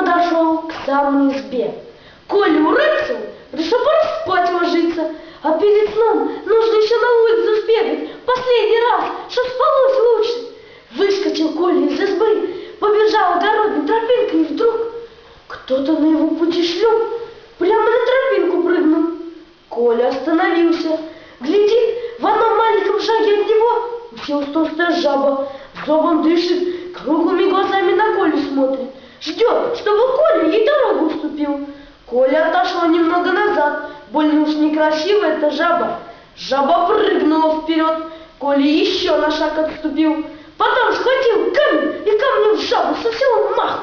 подошел к самой избе. Коля урыцал, решил спать ложиться. А перед сном нужно еще на улицу сбегать, последний раз, чтоб спалось лучше. Выскочил Коля из избы, побежал огородной тропинкой, и вдруг кто-то на его пути шлеп, прямо на тропинку прыгнул. Коля остановился, глядит, в одном маленьком шаге от него училась толстая жаба, зобом дышит, круглыми глазами на Колю смотрит, ждет, чтобы Коля ей дорогу уступил. Коля отошел немного назад, больно уж некрасиво эта жаба. Жаба прыгнула вперед, Коля еще на шаг отступил, потом схватил камень и камнем в жабу со всего маху.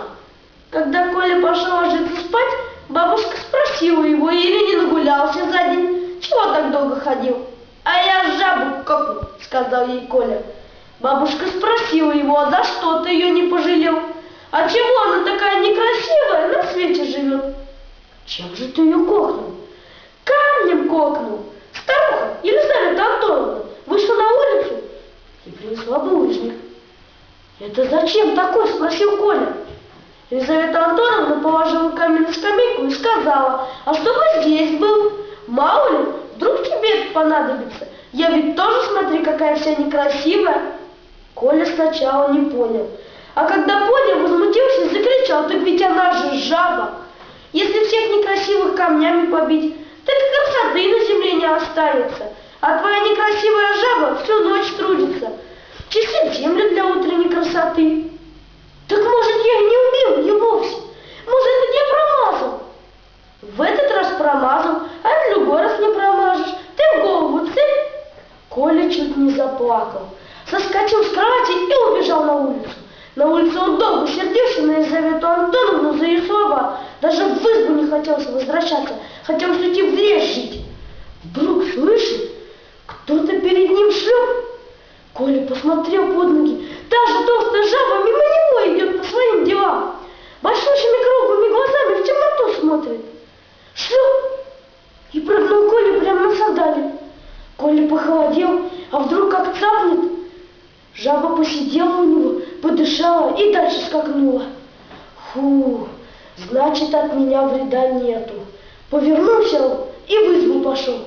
Когда Коля пошел ложиться спать, бабушка спросила его, или не нагулялся за день, чего так долго ходил. А я жабу копну, сказал ей Коля. Бабушка спросила его, а за что ты ее не пожалел? А чего она такая некрасивая на свете живет? Чем же ты ее кокнул? Камнем кокнул. Старуха Елизавета Антоновна вышла на улицу и принесла булыжник. Это зачем такой? Спросил Коля. Елизавета Антоновна положила камень на скамейку и сказала, а чтобы здесь был, мало ли, вдруг тебе это понадобится. Я ведь тоже, смотри, какая вся некрасивая. Коля сначала не понял, а когда понял, возмутился и закричал, так ведь она же жаба. Если всех некрасивых камнями побить, так красоты на земле не останется. А твоя некрасивая жаба всю ночь трудится, чистит землю для утренней красоты. Так может, я и не убил ее вовсе? Может, это я промазал? В этот раз промазал, а в другой раз не промажешь. Ты в голову цель. Коля чуть не заплакал. Соскочил с кровати и убежал на улицу. На улице он долго сердился на Елизавету Антоновну за ее слова. Даже в избу не хотелось возвращаться. Хотелось уйти в лес жить. Вдруг слышит, кто-то перед ним шлеп. Коля посмотрел под ноги. Та же толстая жаба мимо него идет по своим делам. Большущими круглыми глазами в темноту смотрит. Шлеп! И прыгнул Коля прямо на сандали. Коля похолодел, а вдруг как цапнет. Жаба посидела у него, подышала и дальше скакнула. Фу, значит, от меня вреда нету. Повернулся он и в избу пошел.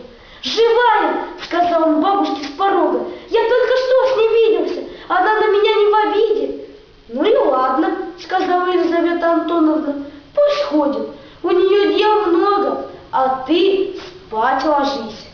«Живая!» — сказал он бабушке с порога. «Я только что с ней виделся, она на меня не в обиде». «Ну и ладно», — сказала Елизавета Антоновна. «Пусть ходит, у нее дел много, а ты спать ложись».